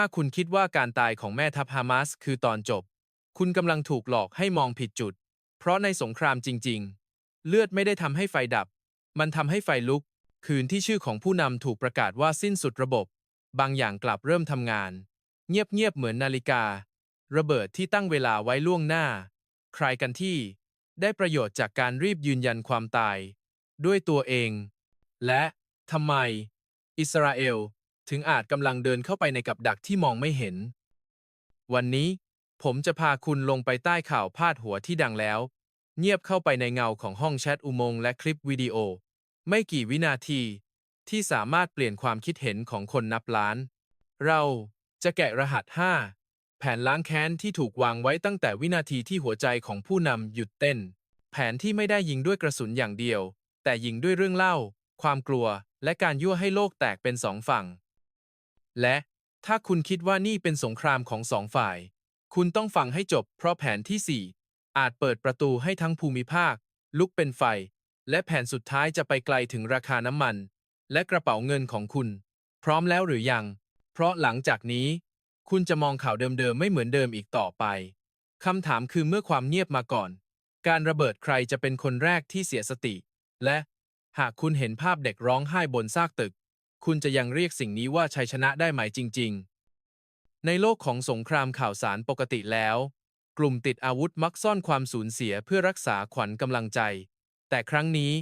ถ้าคุณคิดว่าการตายของแม่ทัพฮามาสคือตอนจบ คุณกำลังถูกหลอกให้มองผิดจุด เพราะในสงครามจริง ๆ เลือดไม่ได้ทำให้ไฟดับ มันทำให้ไฟลุก คืนที่ชื่อของผู้นำถูกประกาศว่าสิ้นสุดระบบ บางอย่างกลับเริ่มทำงาน เงียบๆเหมือนนาฬิกา ระเบิดที่ตั้งเวลาไว้ล่วงหน้า ใครกันที่ ได้ประโยชน์จากการรีบยืนยันความตาย ด้วยตัวเอง และทำไม อิสราเอล ถึงอาจกำลังเดินเข้าไปในกับดักที่มองไม่เห็น วันนี้ ผมจะพาคุณลงไปใต้ข่าวพาดหัวที่ดังแล้ว เงียบเข้าไปในเงาของห้องแชทอุโมงค์และคลิปวิดีโอ ไม่กี่วินาที ที่สามารถเปลี่ยนความคิดเห็นของคนนับล้าน เราจะแกะรหัส 5 แผนล้างแค้นที่ถูกวางไว้ตั้งแต่วินาทีที่หัวใจของผู้นำหยุดเต้น แผนที่ไม่ได้ยิงด้วยกระสุนอย่างเดียว แต่ยิงด้วยเรื่องเล่า ความกลัว และการยั่วให้โลกแตกเป็นสองฝั่ง และถ้าคุณคิดว่านี่เป็นสงครามของสองฝ่าย คุณต้องฟังให้จบ เพราะแผนที่ 4 อาจเปิดประตูให้ทั้งภูมิภาค ลุกเป็นไฟ และแผนสุดท้ายจะไปไกลถึงราคาน้ำมัน และกระเป๋าเงินของคุณ พร้อมแล้วหรือยัง เพราะหลังจากนี้ คุณจะมองข่าวเดิมๆไม่เหมือนเดิมอีกต่อไปคำถามคือเมื่อความเงียบมาก่อน การระเบิดใครจะเป็นคนแรกที่เสียสติ และหากคุณเห็นภาพเด็กร้องไห้บนซากตึก คุณจะยังเรียกสิ่งนี้ว่าชัยชนะได้ไหมจริง ๆ ในโลกของสงครามข่าวสารปกติแล้ว กลุ่มติดอาวุธมักซ่อนความสูญเสียเพื่อรักษาขวัญกำลังใจ แต่ครั้งนี้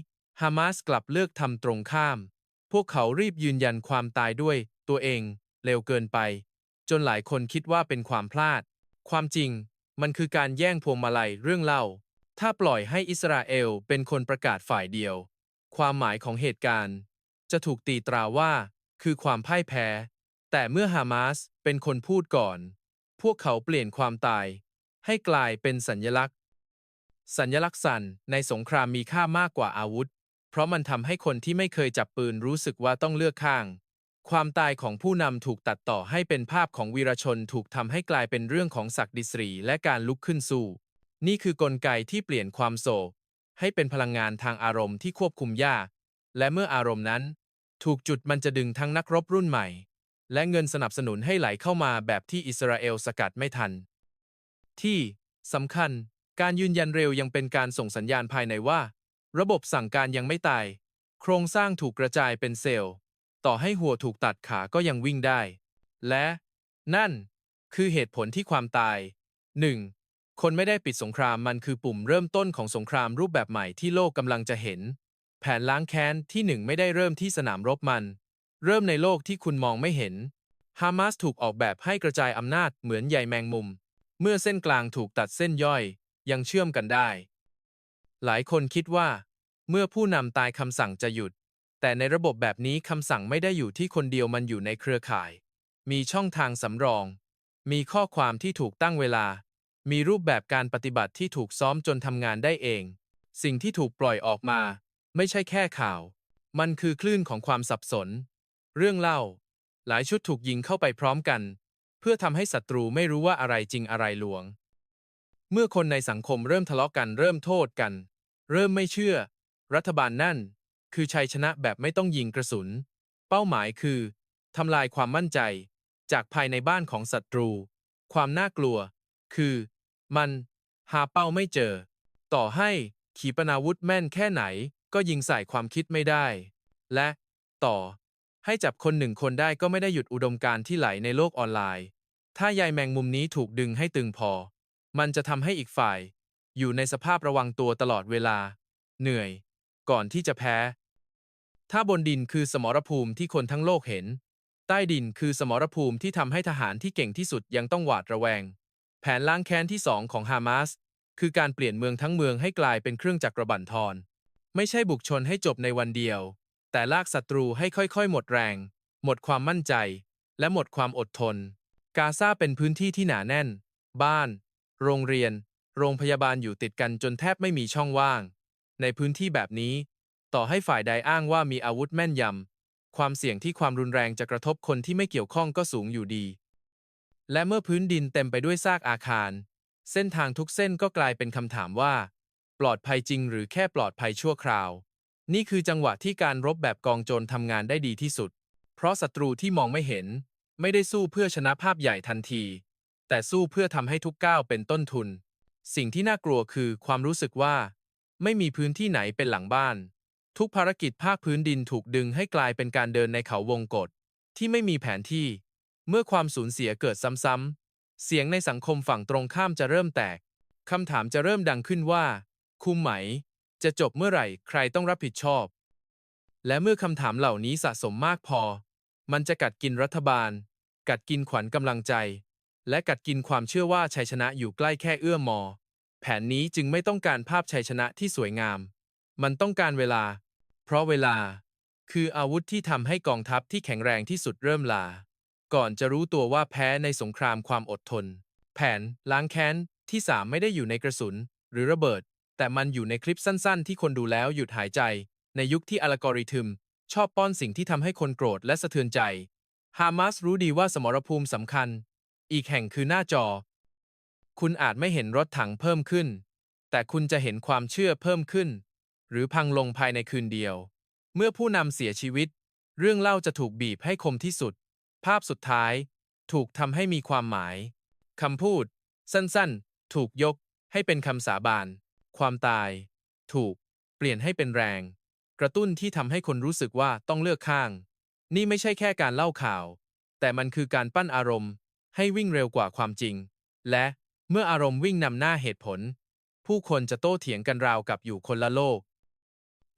ฮามาสกลับเลือกทำตรงข้าม พวกเขารีบยืนยันความตายด้วยตัวเอง เร็วเกินไป จนหลายคนคิดว่าเป็นความพลาด ความจริง มันคือการแย่งพวงมาลัยเรื่องเล่า ถ้าปล่อยให้อิสราเอลเป็นคนประกาศฝ่ายเดียว ความหมายของเหตุการณ์ จะถูกตีตราว่า คือความพ่ายแพ้ แต่เมื่อฮามาสเป็นคนพูดก่อน พวกเขาเปลี่ยนความตาย ให้กลายเป็นสัญญลักษณ์ สัญลักษณ์สันในสงครามมีค่ามากกว่าอาวุธ เพราะมันทำให้คนที่ไม่เคยจับปืนรู้สึกว่าต้องเลือกข้าง ความตายของผู้นำถูกตัดต่อให้เป็นภาพของวีรชนถูกทำให้กลายเป็นเรื่องของศักดิศรีและการลุกขึ้นสู้ นี่คือกลไกที่เปลี่ยนความโศกให้เป็นพลังงานทางอารมณ์ที่ควบคุมยาก และเมื่ออารมณ์นั้น ถูกจุดมันจะดึงทั้งนักรบรุ่นใหม่ และเงินสนับสนุนให้ไหลเข้ามาแบบที่อิสราเอลสกัดไม่ทัน ที่สำคัญ การยืนยันเร็วยังเป็นการส่งสัญญาณภายในว่า ระบบสั่งการยังไม่ตาย โครงสร้างถูกกระจายเป็นเซลล์ ต่อให้หัวถูกตัดขาก็ยังวิ่งได้ และ นั่น คือเหตุผลที่ความตาย 1. คนไม่ได้ปิดสงครามมันคือปุ่มเริ่มต้นของสงครามรูปแบบใหม่ที่โลกกำลังจะเห็น แผนล้างแค้นที่หนึ่งไม่ได้เริ่มที่สนามรบมัน เริ่มในโลกที่คุณมองไม่เห็น ฮามาสถูกออกแบบให้กระจายอำนาจเหมือนใยแมงมุม เมื่อเส้นกลางถูกตัดเส้นย่อย ยังเชื่อมกันได้ หลายคนคิดว่า เมื่อผู้นำตายคำสั่งจะหยุด แต่ในระบบแบบนี้คำสั่งไม่ได้อยู่ที่คนเดียวมันอยู่ในเครือข่าย มีช่องทางสำรอง มีข้อความที่ถูกตั้งเวลา มีรูปแบบการปฏิบัติที่ถูกซ้อมจนทำงานได้เอง สิ่งที่ถูกปล่อยออกมา ไม่ใช่แค่ข่าว มันคือคลื่นของความสับสน เรื่องเล่า หลายชุดถูกยิงเข้าไปพร้อมกัน เพื่อทำให้ศัตรูไม่รู้ว่าอะไรจริงอะไรลวง เมื่อคนในสังคมเริ่มทะเลาะกันเริ่มโทษกัน เริ่มไม่เชื่อ รัฐบาลนั่น คือชัยชนะแบบไม่ต้องยิงกระสุน เป้าหมายคือทำลายความมั่นใจ จากภายในบ้านของศัตรู ความน่ากลัว คือ มัน หาเป้าไม่เจอ ต่อให้ขีปนาวุธแม่นแค่ไหน ก็ยิงใส่ความคิดไม่ได้ และต่อ ให้จับคนหนึ่งคนได้ก็ไม่ได้หยุดอุดมการที่ไหลในโลกออนไลน์ ถ้าใยแมงมุมนี้ถูกดึงให้ตึงพอ มันจะทำให้อีกฝ่าย อยู่ในสภาพระวังตัวตลอดเวลา เหนื่อย ก่อนที่จะแพ้ ถ้าบนดินคือสมรภูมิที่คนทั้งโลกเห็น ใต้ดินคือสมรภูมิที่ทำให้ทหารที่เก่งที่สุดยังต้องหวาดระแวง แผนล้างแค้นที่สองของฮามาสคือการเปลี่ยนเมืองทั้งเมืองให้กลายเป็นเครื่องจักรบั่นทอน ไม่ใช่บุกชนให้จบในวันเดียว แต่ลากศัตรูให้ค่อยๆ หมดแรง หมดความมั่นใจ และหมดความอดทน กาซาเป็นพื้นที่ที่หนาแน่น บ้าน โรงเรียน โรงพยาบาลอยู่ติดกันจนแทบไม่มีช่องว่าง ในพื้นที่แบบนี้ ต่อให้ฝ่ายใดอ้างว่ามีอาวุธแม่นยำ ความเสี่ยงที่ความรุนแรงจะกระทบคนที่ไม่เกี่ยวข้องก็สูงอยู่ดี และเมื่อพื้นดินเต็มไปด้วยซากอาคาร เส้นทางทุกเส้นก็กลายเป็นคำถามว่า ปลอดภัยจริงหรือแค่ปลอดภัยชั่วคราว นี่คือจังหวะที่การรบแบบกองโจรทำงานได้ดีที่สุด เพราะศัตรูที่มองไม่เห็น ไม่ได้สู้เพื่อชนะภาพใหญ่ทันที แต่สู้เพื่อทำให้ทุกก้าวเป็นต้นทุน สิ่งที่น่ากลัวคือความรู้สึกว่า ไม่มีพื้นที่ไหนเป็นหลังบ้าน ทุกภารกิจภาคพื้นดินถูกดึงให้กลายเป็นการเดินในเขาวงกฏที่ไม่มีแผนที่ เมื่อความสูญเสียเกิดซ้ำๆเสียงในสังคมฝั่งตรงข้ามจะเริ่มแตกคำถามจะเริ่มดังขึ้นว่า คุมไหม จะจบเมื่อไหร่ใครต้องรับผิดชอบ และเมื่อคำถามเหล่านี้สะสมมากพอ มันจะกัดกินรัฐบาล กัดกินขวัญกำลังใจ และกัดกินความเชื่อว่าชัยชนะอยู่ใกล้แค่เอื้อมมอ แผนนี้จึงไม่ต้องการภาพชัยชนะที่สวยงาม มันต้องการเวลา เพราะเวลา คืออาวุธที่ทำให้กองทัพที่แข็งแรงที่สุดเริ่มลา ก่อนจะรู้ตัวว่าแพ้ในสงครามความอดทน แผนล้างแค้นที่สามไม่ได้อยู่ในกระสุน หรือระเบิด แต่มันอยู่ในคลิปสั้นๆ ที่คนดูแล้วหยุดหายใจ ในยุคที่อัลกอริทึม ชอบป้อนสิ่งที่ทำให้คนโกรธและสะเทือนใจ ฮามาสรู้ดีว่าสมรภูมิสำคัญ อีกแห่งคือหน้าจอ คุณอาจไม่เห็นรถถังเพิ่มขึ้น แต่คุณจะเห็นความเชื่อเพิ่มขึ้น หรือพังลงภายในคืนเดียว เมื่อผู้นำเสียชีวิต เรื่องเล่าจะถูกบีบให้คมที่สุด ภาพสุดท้าย ถูกทำให้มีความหมายคำพูด สั้นๆ ถูกยกให้เป็นคำสาบาน ความตาย ถูก เปลี่ยนให้เป็นแรง กระตุ้นที่ทำให้คนรู้สึกว่าต้องเลือกข้าง นี่ไม่ใช่แค่การเล่าข่าว แต่มันคือการปั้นอารมณ์ ให้วิ่งเร็วกว่าความจริง และเมื่ออารมณ์วิ่งนำหน้าเหตุผล ผู้คนจะโต้เถียงกันราวกับอยู่คนละโลก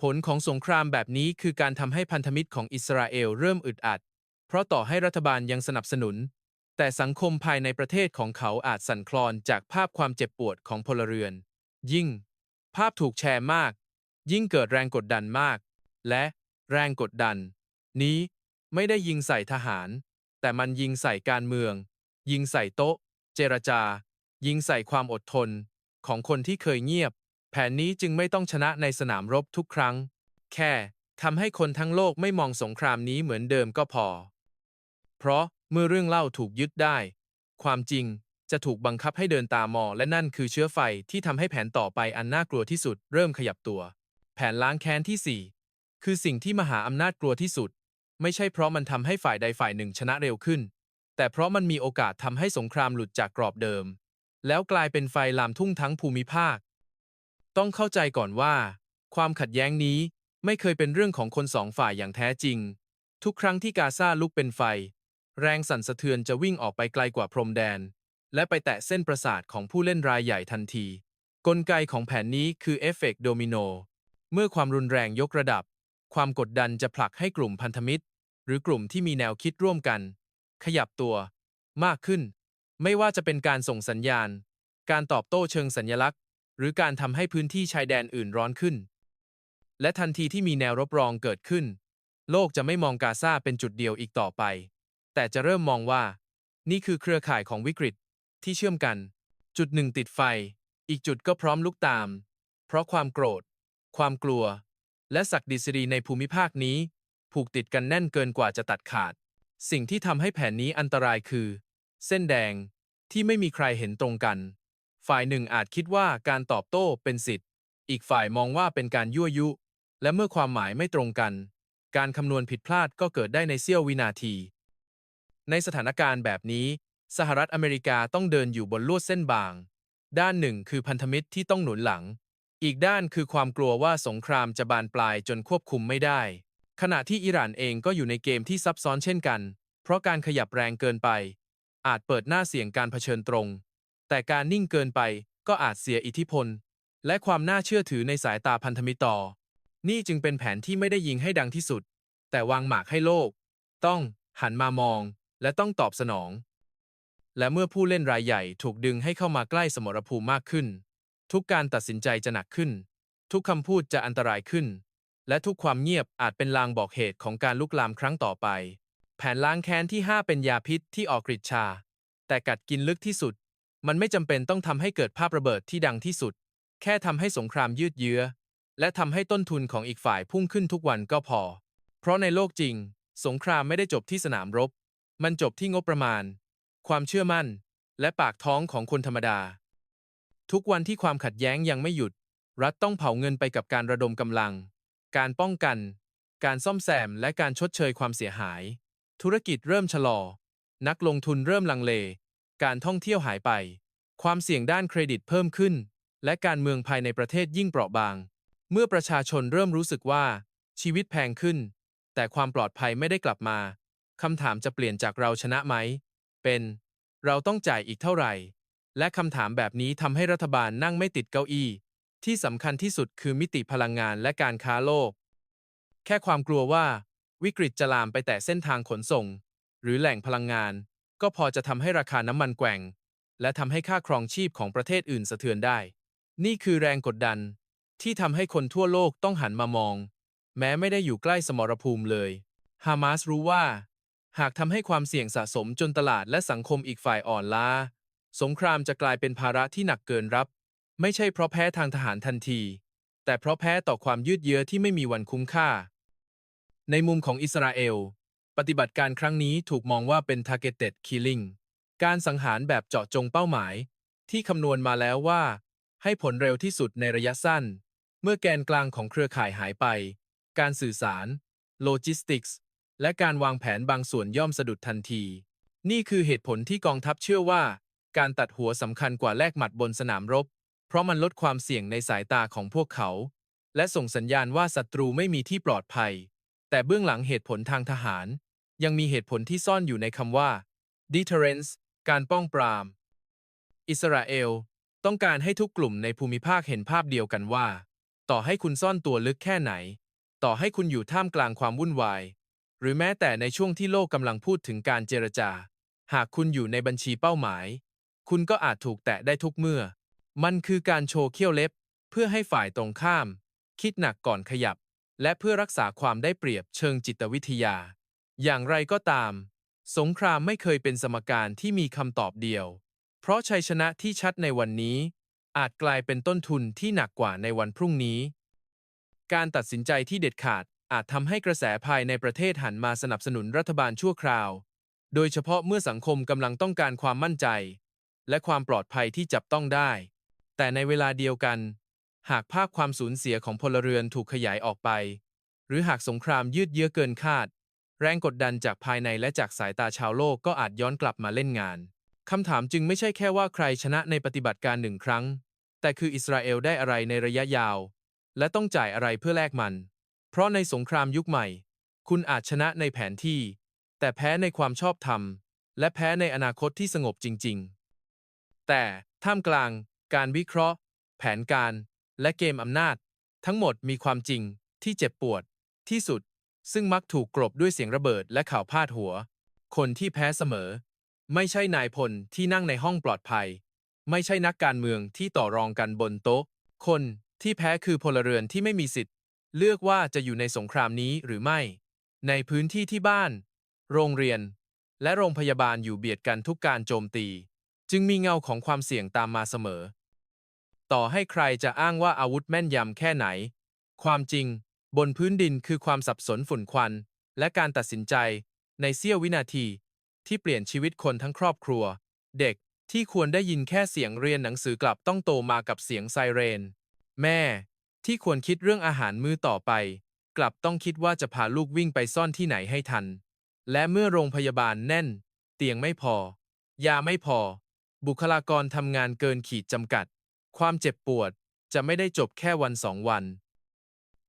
ผลของสงครามแบบนี้คือการทำให้พันธมิตรของอิสราเอลเริ่มอึดอัด เพราะต่อให้รัฐบาลยังสนับสนุน แต่สังคมภายในประเทศของเขาอาจสั่นคลอนจากภาพความเจ็บปวดของพลเรือน ยิ่ง ภาพถูกแชร์มาก ยิ่งเกิดแรงกดดันมาก และแรงกดดัน นี้ไม่ได้ยิงใส่ทหาร แต่มันยิงใส่การเมือง ยิงใส่โต๊ะ เจรจา ยิงใส่ความอดทน ของคนที่เคยเงียบ แผนนี้จึงไม่ต้องชนะในสนามรบทุกครั้ง แค่ทำให้คนทั้งโลกไม่มองสงครามนี้เหมือนเดิมก็พอ เพราะเมื่อเรื่องเล่าถูกยึดได้ ความจริง จะถูกบังคับให้เดินตามมอ และนั่นคือเชื้อไฟที่ทำให้แผนต่อไปอันน่ากลัวที่สุด เริ่มขยับตัว แผนล้างแค้นที่ 4 คือสิ่งที่มหาอำนาจกลัวที่สุด ไม่ใช่เพราะมันทำให้ฝ่ายใดฝ่ายหนึ่งชนะเร็วขึ้น แต่เพราะมันมีโอกาสทำให้สงครามหลุดจากกรอบเดิม แล้วกลายเป็นไฟลามทุ่งทั้งภูมิภาค ต้องเข้าใจก่อนว่า ความขัดแย้งนี้ไม่เคยเป็นเรื่องของคนสองฝ่ายอย่างแท้จริง ทุกครั้งที่กาซาลุกเป็นไฟ แรงสั่นสะเทือนจะวิ่งออกไปไกลกว่าพรมแดน และไปแตะเส้นประสาทของผู้เล่นรายใหญ่ทันที กลไกของแผนนี้คือเอฟเฟกต์โดมิโน เมื่อความรุนแรงยกระดับ ความกดดันจะผลักให้กลุ่มพันธมิตร หรือกลุ่มที่มีแนวคิดร่วมกัน ขยับตัว มากขึ้น ไม่ว่าจะเป็นการส่งสัญญาณ การตอบโต้เชิงสัญลักษณ์ หรือการทำให้พื้นที่ชายแดนอื่นร้อนขึ้น และทันทีที่มีแนวรบรองเกิดขึ้น โลกจะไม่มองกาซาเป็นจุดเดียวอีกต่อไป แต่จะเริ่มมองว่า นี่คือเครือข่ายของวิกฤต ที่เชื่อมกัน จุดหนึ่งติดไฟ อีกจุดก็พร้อมลุกตาม เพราะความโกรธ ความกลัว และศักดิษฎีในภูมิภาคนี้ ผูกติดกันแน่นเกินกว่าจะตัดขาด สิ่งที่ทำให้แผนนี้อันตรายคือ เส้นแดงที่ไม่มีใครเห็นตรงกัน ฝ่ายหนึ่งอาจคิดว่าการตอบโต้เป็นสิทธิ์ อีกฝ่ายมองว่าเป็นการยั่วยุ และเมื่อความหมายไม่ตรงกัน การคำนวณผิดพลาดก็เกิดได้ในเสี้ยววินาที ในสถานการณ์แบบนี้ สหรัฐอเมริกาต้องเดินอยู่บนลวดเส้นบาง ด้านหนึ่งคือพันธมิตรที่ต้องหนุนหลัง อีกด้านคือความกลัวว่าสงครามจะบานปลายจนควบคุมไม่ได้ ขณะที่อิหร่านเองก็อยู่ในเกมที่ซับซ้อนเช่นกัน เพราะการขยับแรงเกินไป อาจเปิดหน้าเสี่ยงการเผชิญตรง แต่การนิ่งเกินไปก็อาจเสียอิทธิพล และความน่าเชื่อถือในสายตาพันธมิตรต่อ นี่จึงเป็นแผนที่ไม่ได้ยิงให้ดังที่สุด แต่วางหมากให้โลก ต้องหันมามอง และต้องตอบสนอง และเมื่อผู้เล่นรายใหญ่ถูกดึงให้เข้ามาใกล้สมรภูมิมากขึ้น ทุกการตัดสินใจจะหนักขึ้น ทุกคำพูดจะอันตรายขึ้น และทุกความเงียบอาจเป็นลางบอกเหตุของการลุกลามครั้งต่อไป แผนล้างแค้นที่ 5 เป็นยาพิษที่ออกฤทธิ์ชา แต่กัดกินลึกที่สุด มันไม่จำเป็นต้องทำให้เกิดภาพระเบิดที่ดังที่สุด แค่ทำให้สงครามยืดเยื้อ และทำให้ต้นทุนของอีกฝ่ายพุ่งขึ้นทุกวันก็พอ เพราะในโลกจริง สงครามไม่ได้จบที่สนามรบ มันจบที่งบประมาณ ความเชื่อมั่น และปากท้องของคนธรรมดา ทุกวันที่ความขัดแย้งยังไม่หยุด รัฐต้องเผาเงินไปกับการระดมกำลัง การป้องกัน การซ่อมแซมและการชดเชยความเสียหาย ธุรกิจเริ่มชะลอ นักลงทุนเริ่มลังเล การท่องเที่ยวหายไป ความเสี่ยงด้านเครดิตเพิ่มขึ้น และการเมืองภายในประเทศยิ่งเปราะบาง เมื่อประชาชนเริ่มรู้สึกว่า ชีวิตแพงขึ้น แต่ความปลอดภัยไม่ได้กลับมาคำถามจะเปลี่ยนจากเราชนะไหม เป็น เราต้องจ่ายอีกเท่าไหร่ และคำถามแบบนี้ทำให้รัฐบาลนั่งไม่ติดเก้าอี้ ที่สำคัญที่สุดคือมิติพลังงานและการค้าโลก แค่ความกลัวว่า วิกฤตจะลามไปแต่เส้นทางขนส่ง หรือแหล่งพลังงาน ก็พอจะทำให้ราคาน้ำมันแกว่ง และทำให้ค่าครองชีพของประเทศอื่นสะเทือนได้ นี่คือแรงกดดัน ที่ทำให้คนทั่วโลกต้องหันมามอง แม้ไม่ได้อยู่ใกล้สมรภูมิเลยฮามาสรู้ว่า หากทำให้ความเสี่ยงสะสมจนตลาดและสังคมอีกฝ่ายอ่อนล้า สงครามจะกลายเป็นภาระที่หนักเกินรับ ไม่ใช่เพราะแพ้ทางทหารทันที แต่เพราะแพ้ต่อความยืดเยื้อที่ไม่มีวันคุ้มค่า ในมุมของอิสราเอล ปฏิบัติการครั้งนี้ถูกมองว่าเป็น targeted killing การสังหารแบบเจาะจงเป้าหมาย ที่คำนวณมาแล้วว่า ให้ผลเร็วที่สุดในระยะสั้น เมื่อแกนกลางของเครือข่ายหายไป การสื่อสาร โลจิสติกส์ และการวางแผนบางส่วนย่อมสะดุดทันที นี่คือเหตุผลที่กองทัพเชื่อว่า การตัดหัวสำคัญกว่าแลกหมัดบนสนามรบ เพราะมันลดความเสี่ยงในสายตาของพวกเขา และส่งสัญญาณว่าศัตรูไม่มีที่ปลอดภัย แต่เบื้องหลังเหตุผลทางทหาร ยังมีเหตุผลที่ซ่อนอยู่ในคำว่า deterrence การป้องปราม อิสราเอล ต้องการให้ทุกกลุ่มในภูมิภาคเห็นภาพเดียวกันว่า ต่อให้คุณซ่อนตัวลึกแค่ไหน ต่อให้คุณอยู่ท่ามกลางความวุ่นวาย หรือแม้แต่ในช่วงที่โลกกำลังพูดถึงการเจรจา หากคุณอยู่ในบัญชีเป้าหมาย คุณก็อาจถูกแตะได้ทุกเมื่อ มันคือการโชว์เขี้ยวเล็บ เพื่อให้ฝ่ายตรงข้าม คิดหนักก่อนขยับ และเพื่อรักษาความได้เปรียบเชิงจิตวิทยา อย่างไรก็ตาม สงครามไม่เคยเป็นสมการที่มีคำตอบเดียว เพราะชัยชนะที่ชัดในวันนี้ อาจกลายเป็นต้นทุนที่หนักกว่าในวันพรุ่งนี้ การตัดสินใจที่เด็ดขาด อาจทำให้กระแสภายในประเทศหันมาสนับสนุนรัฐบาลชั่วคราว โดยเฉพาะเมื่อสังคมกำลังต้องการความมั่นใจ และความปลอดภัยที่จับต้องได้ แต่ในเวลาเดียวกัน หากภาพความสูญเสียของพลเรือนถูกขยายออกไป หรือหากสงครามยืดเยื้อเกินคาด แรงกดดันจากภายในและจากสายตาชาวโลกก็อาจย้อนกลับมาเล่นงานคำถามจึงไม่ใช่แค่ว่าใครชนะในปฏิบัติการหนึ่งครั้ง แต่คืออิสราเอลได้อะไรในระยะยาว และต้องจ่ายอะไรเพื่อแลกมัน เพราะในสงครามยุคใหม่ คุณอาจชนะในแผนที่ แต่แพ้ในความชอบธรรม และแพ้ในอนาคตที่สงบจริง ๆ แต่ท่ามกลาง การวิเคราะห์ แผนการ และเกมอำนาจ ทั้งหมดมีความจริงที่เจ็บปวด ที่สุด ซึ่งมักถูกกลบด้วยเสียงระเบิดและข่าวพาดหัว คนที่แพ้เสมอ ไม่ใช่นายพลที่นั่งในห้องปลอดภัย ไม่ใช่นักการเมืองที่ต่อรองกันบนโต๊ะ คนที่แพ้คือพลเรือนที่ไม่มีสิทธิ์ เลือกว่าจะอยู่ในสงครามนี้หรือไม่ ในพื้นที่ที่บ้าน โรงเรียน และโรงพยาบาลอยู่เบียดกันทุกการโจมตี จึงมีเงาของความเสี่ยงตามมาเสมอ ต่อให้ใครจะอ้างว่าอาวุธแม่นยำแค่ไหน ความจริง บนพื้นดินคือความสับสนฝุ่นควัน และการตัดสินใจในเสี้ยววินาที ที่เปลี่ยนชีวิตคนทั้งครอบครัว เด็กที่ควรได้ยินแค่เสียงเรียนหนังสือกลับต้องโตมากับเสียงไซเรน แม่ ที่ควรคิดเรื่องอาหารมื้อต่อไป กลับต้องคิดว่าจะพาลูกวิ่งไปซ่อนที่ไหนให้ทัน และเมื่อโรงพยาบาลแน่น เตียงไม่พอ ยาไม่พอ บุคลากรทำงานเกินขีดจำกัด ความเจ็บปวดจะไม่ได้จบแค่วันสองวัน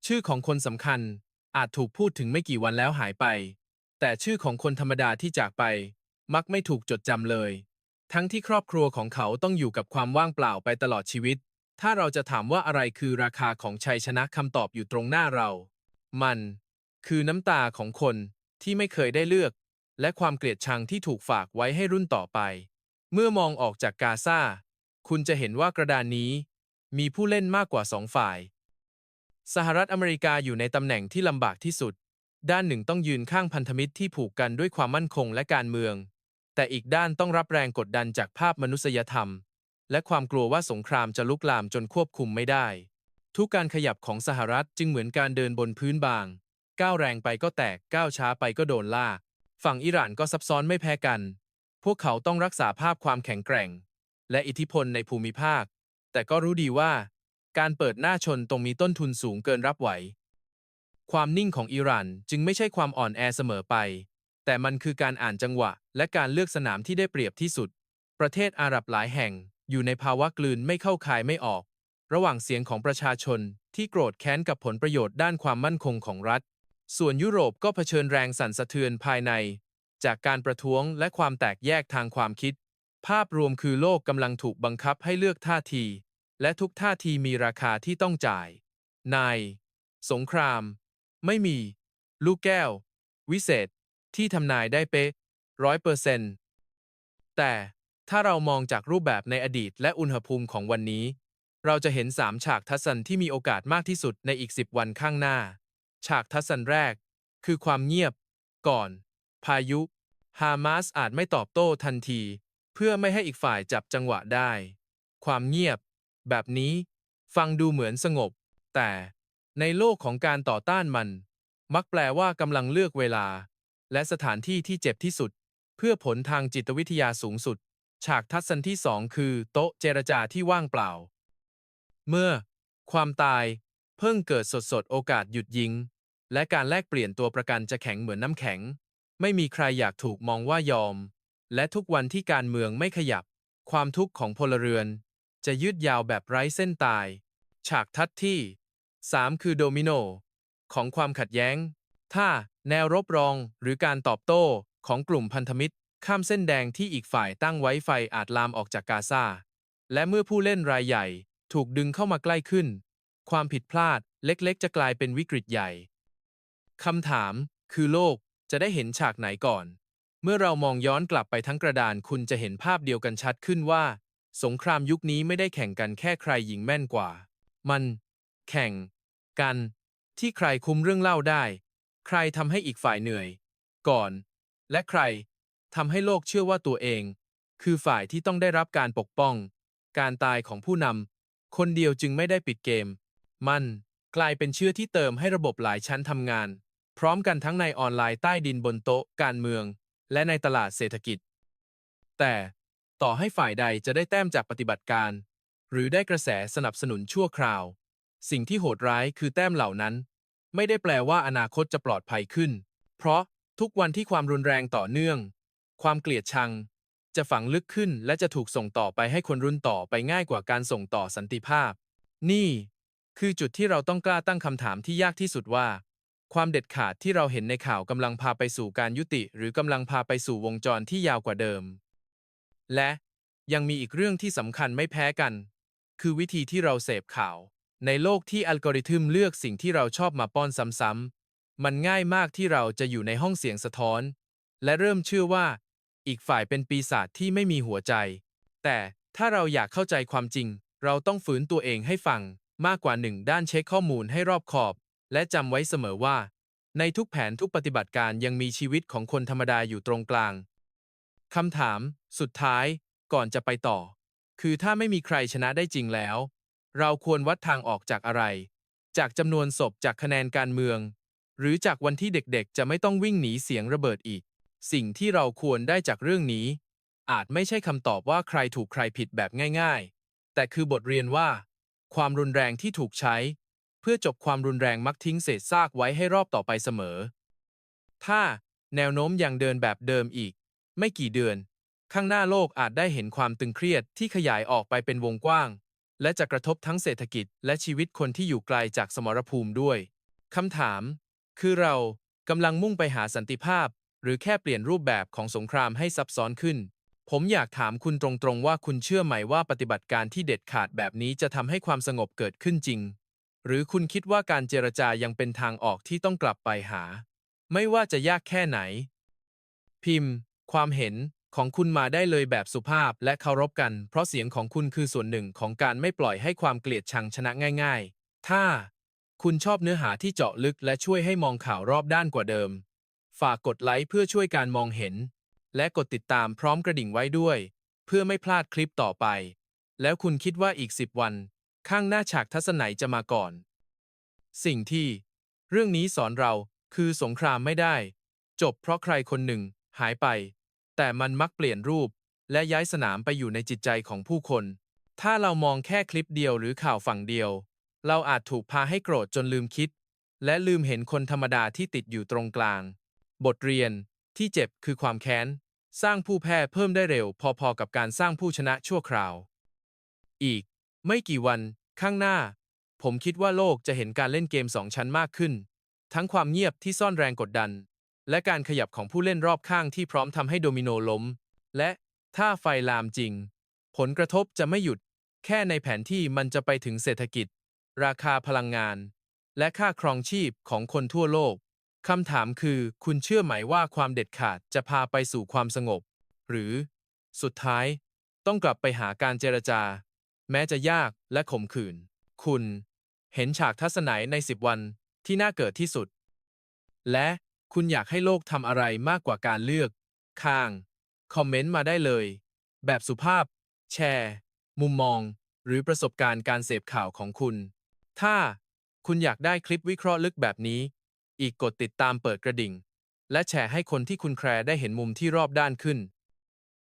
ชื่อของคนสำคัญอาจถูกพูดถึงไม่กี่วันแล้วหายไป แต่ชื่อของคนธรรมดาที่จากไป มักไม่ถูกจดจำเลย ทั้งที่ครอบครัวของเขาต้องอยู่กับความว่างเปล่าไปตลอดชีวิต ถ้าเราจะถามว่าอะไรคือราคาของชัยชนะคำตอบอยู่ตรงหน้าเรา มัน คือน้ำตาของคนที่ไม่เคยได้เลือก และความเกลียดชังที่ถูกฝากไว้ให้รุ่นต่อไป เมื่อมองออกจากกาซาคุณจะเห็นว่ากระดานนี้ มีผู้เล่นมากกว่าสองฝ่าย สหรัฐอเมริกาอยู่ในตำแหน่งที่ลำบากที่สุด ด้านหนึ่งต้องยืนข้างพันธมิตรที่ผูกกันด้วยความมั่นคงและการเมือง แต่อีกด้านต้องรับแรงกดดันจากภาพมนุษยธรรม และความกลัวว่าสงครามจะลุกลามจนควบคุมไม่ได้ ทุกการขยับของสหรัฐจึงเหมือนการเดินบนพื้นบาง ก้าวแรงไปก็แตกก้าวช้าไปก็โดนล่า ฝั่งอิหร่านก็ซับซ้อนไม่แพ้กัน พวกเขาต้องรักษาภาพความแข็งแกร่ง และอิทธิพลในภูมิภาค แต่ก็รู้ดีว่า การเปิดหน้าชนตรงมีต้นทุนสูงเกินรับไหว ความนิ่งของอิหร่านจึงไม่ใช่ความอ่อนแอเสมอไป แต่มันคือการอ่านจังหวะ และการเลือกสนามที่ได้เปรียบที่สุด ประเทศอาหรับหลายแห่ง อยู่ในภาวะกลืนไม่เข้าคายไม่ออก ระหว่างเสียงของประชาชนที่โกรธแค้นกับผลประโยชน์ด้านความมั่นคงของรัฐ ส่วนยุโรปก็เผชิญแรงสั่นสะเทือนภายใน จากการประท้วงและความแตกแยกทางความคิด ภาพรวมคือโลกกำลังถูกบังคับให้เลือกท่าที และทุกท่าทีมีราคาที่ต้องจ่าย นาย สงคราม ไม่มี ลูกแก้ว วิเศษ ที่ทำนายได้เป๊ะร้อยเปอร์เซนต์แต่ ถ้าเรามองจากรูปแบบในอดีตและอุณหภูมิของวันนี้ เราจะเห็นสามฉากทัศนที่มีโอกาสมากที่สุดในอีกสิบวันข้างหน้า ฉากทัศนแรก คือความเงียบ ก่อน พายุ ฮามาสอาจไม่ตอบโต้ทันที เพื่อไม่ให้อีกฝ่ายจับจังหวะได้ ความเงียบ แบบนี้ ฟังดูเหมือนสงบ แต่ในโลกของการต่อต้านมัน มักแปลว่ากำลังเลือกเวลา และสถานที่ที่เจ็บที่สุด เพื่อผลทางจิตวิทยาสูงสุด ฉากทัศนที่สองคือ โต๊ะเจรจาที่ว่างเปล่า เมื่อ ความตาย เพิ่งเกิดสดสดๆ โอกาสหยุดยิง และการแลกเปลี่ยนตัวประกันจะแข็งเหมือนน้ำแข็ง ไม่มีใครอยากถูกมองว่ายอม และทุกวันที่การเมืองไม่ขยับ ความทุกข์ของพลเรือน จะยืดยาวแบบไร้เส้นตาย ฉากทัศน์ที่ 3 คือโดมิโน ของความขัดแย้ง ถ้าแนวรบรองหรือการตอบโต้ของกลุ่มพันธมิตร ข้ามเส้นแดงที่อีกฝ่ายตั้งไว้ไฟอาจลามออกจากกาซา และเมื่อผู้เล่นรายใหญ่ถูกดึงเข้ามาใกล้ขึ้น ความผิดพลาดเล็กๆ จะกลายเป็นวิกฤตใหญ่ คำถามคือโลกจะได้เห็นฉากไหนก่อน เมื่อเรามองย้อนกลับไปทั้งกระดานคุณจะเห็นภาพเดียวกันชัดขึ้นว่า สงครามยุคนี้ไม่ได้แข่งกันแค่ใครยิงแม่นกว่า มัน แข่ง กัน ที่ใครคุมเรื่องเล่าได้ ใครทำให้อีกฝ่ายเหนื่อย ก่อน และใคร ทำให้โลกเชื่อว่าตัวเอง คือฝ่ายที่ต้องได้รับการปกป้อง การตายของผู้นำคนเดียวจึงไม่ได้ปิดเกม มันกลายเป็นเชื้อที่เติมให้ระบบหลายชั้นทำงาน พร้อมกันทั้งในออนไลน์ใต้ดินบนโต๊ะการเมือง และในตลาดเศรษฐกิจ แต่ต่อให้ฝ่ายใดจะได้แต้มจากปฏิบัติการ หรือได้กระแสสนับสนุนชั่วคราว สิ่งที่โหดร้ายคือแต้มเหล่านั้น ไม่ได้แปลว่าอนาคตจะปลอดภัยขึ้น เพราะทุกวันที่ความรุนแรงต่อเนื่อง ความเกลียดชัง จะฝังลึกขึ้นและจะถูกส่งต่อไปให้คนรุ่นต่อไปง่ายกว่าการส่งต่อสันติภาพ นี่ คือจุดที่เราต้องกล้าตั้งคำถามที่ยากที่สุดว่า ความเด็ดขาดที่เราเห็นในข่าวกำลังพาไปสู่การยุติ หรือกำลังพาไปสู่วงจรที่ยาวกว่าเดิม และยังมีอีกเรื่องที่สำคัญไม่แพ้กัน คือวิธีที่เราเสพข่าว ในโลกที่อัลกอริทึมเลือกสิ่งที่เราชอบมาป้อนซ้ำๆมันง่ายมากที่เราจะอยู่ในห้องเสียงสะท้อน และเริ่มเชื่อว่า อีกฝ่ายเป็นปีศาจที่ไม่มีหัวใจ แต่ถ้าเราอยากเข้าใจความจริง เราต้องฝืนตัวเองให้ฟังมากกว่าหนึ่งด้านเช็คข้อมูลให้รอบขอบ และจำไว้เสมอว่า ในทุกแผนทุกปฏิบัติการยังมีชีวิตของคนธรรมดาอยู่ตรงกลางคำถาม สุดท้าย ก่อนจะไปต่อ คือถ้าไม่มีใครชนะได้จริงแล้ว เราควรวัดทางออกจากอะไร จากจำนวนศพจากคะแนนการเมือง หรือจากวันที่เด็กๆ จะไม่ต้องวิ่งหนีเสียงระเบิดอีก สิ่งที่เราควรได้จากเรื่องนี้ อาจไม่ใช่คำตอบว่าใครถูกใครผิดแบบง่ายๆ แต่คือบทเรียนว่า ความรุนแรงที่ถูกใช้ เพื่อจบความรุนแรงมักทิ้งเศษซากไว้ให้รอบต่อไปเสมอ ถ้าแนวโน้มยังเดินแบบเดิมอีก ไม่กี่เดือน ข้างหน้าโลกอาจได้เห็นความตึงเครียดที่ขยายออกไปเป็นวงกว้าง และจะกระทบทั้งเศรษฐกิจและชีวิตคนที่อยู่ไกลจากสมรภูมิด้วยคำถาม คือเรากำลังมุ่งไปหาสันติภาพ หรือแค่เปลี่ยนรูปแบบของสงครามให้ซับซ้อนขึ้น ผมอยากถามคุณตรงๆว่าคุณเชื่อไหมว่าปฏิบัติการที่เด็ดขาดแบบนี้จะทำให้ความสงบเกิดขึ้นจริง หรือคุณคิดว่าการเจรจายังเป็นทางออกที่ต้องกลับไปหา ไม่ว่าจะยากแค่ไหน พิมพ์ ความเห็นของคุณมาได้เลยแบบสุภาพและเคารพกัน เพราะเสียงของคุณคือส่วนหนึ่งของการไม่ปล่อยให้ความเกลียดชังชนะง่าย ๆ ถ้า คุณชอบเนื้อหาที่เจาะลึกและช่วยให้มองข่าวรอบด้านกว่าเดิม ฝากกดไลค์เพื่อช่วยการมองเห็น และกดติดตามพร้อมกระดิ่งไว้ด้วย เพื่อไม่พลาดคลิปต่อไป แล้วคุณคิดว่าอีก10วัน ข้างหน้าฉากทัศนัยจะมาก่อน สิ่งที่ เรื่องนี้สอนเราคือสงครามไม่ได้ จบเพราะใครคนหนึ่งหายไป แต่มันมักเปลี่ยนรูป และย้ายสนามไปอยู่ในจิตใจของผู้คน ถ้าเรามองแค่คลิปเดียวหรือข่าวฝั่งเดียว เราอาจถูกพาให้โกรธจนลืมคิด และลืมเห็นคนธรรมดาที่ติดอยู่ตรงกลาง บทเรียนที่เจ็บคือความแค้น สร้างผู้แพ้เพิ่มได้เร็ว พอๆกับการสร้างผู้ชนะชั่วคราว อีก ไม่กี่วัน ข้างหน้า ผมคิดว่าโลกจะเห็นการเล่นเกมสองชั้นมากขึ้น ทั้งความเงียบที่ซ่อนแรงกดดัน และการขยับของผู้เล่นรอบข้างที่พร้อมทำให้โดมิโนล้ม และถ้าไฟลามจริง ผลกระทบจะไม่หยุด แค่ในแผนที่มันจะไปถึงเศรษฐกิจ ราคาพลังงาน และค่าครองชีพของคนทั่วโลก คำถามคือ คุณเชื่อไหมว่าความเด็ดขาดจะพาไปสู่ความสงบ หรือ สุดท้าย ต้องกลับไปหาการเจรจา แม้จะยากและขมขื่น คุณ เห็นฉากทัศนัยใน10วันที่น่าเกิดที่สุด และคุณอยากให้โลกทำอะไรมากกว่าการเลือก ข้าง คอมเมนต์มาได้เลย แบบสุภาพ แชร์ มุมมอง หรือประสบการณ์การเสพข่าวของคุณ ถ้าคุณอยากได้คลิปวิเคราะห์ลึกแบบนี้ อีกกดติดตามเปิดกระดิ่ง และแชร์ให้คนที่คุณแคร์ได้เห็นมุมที่รอบด้านขึ้น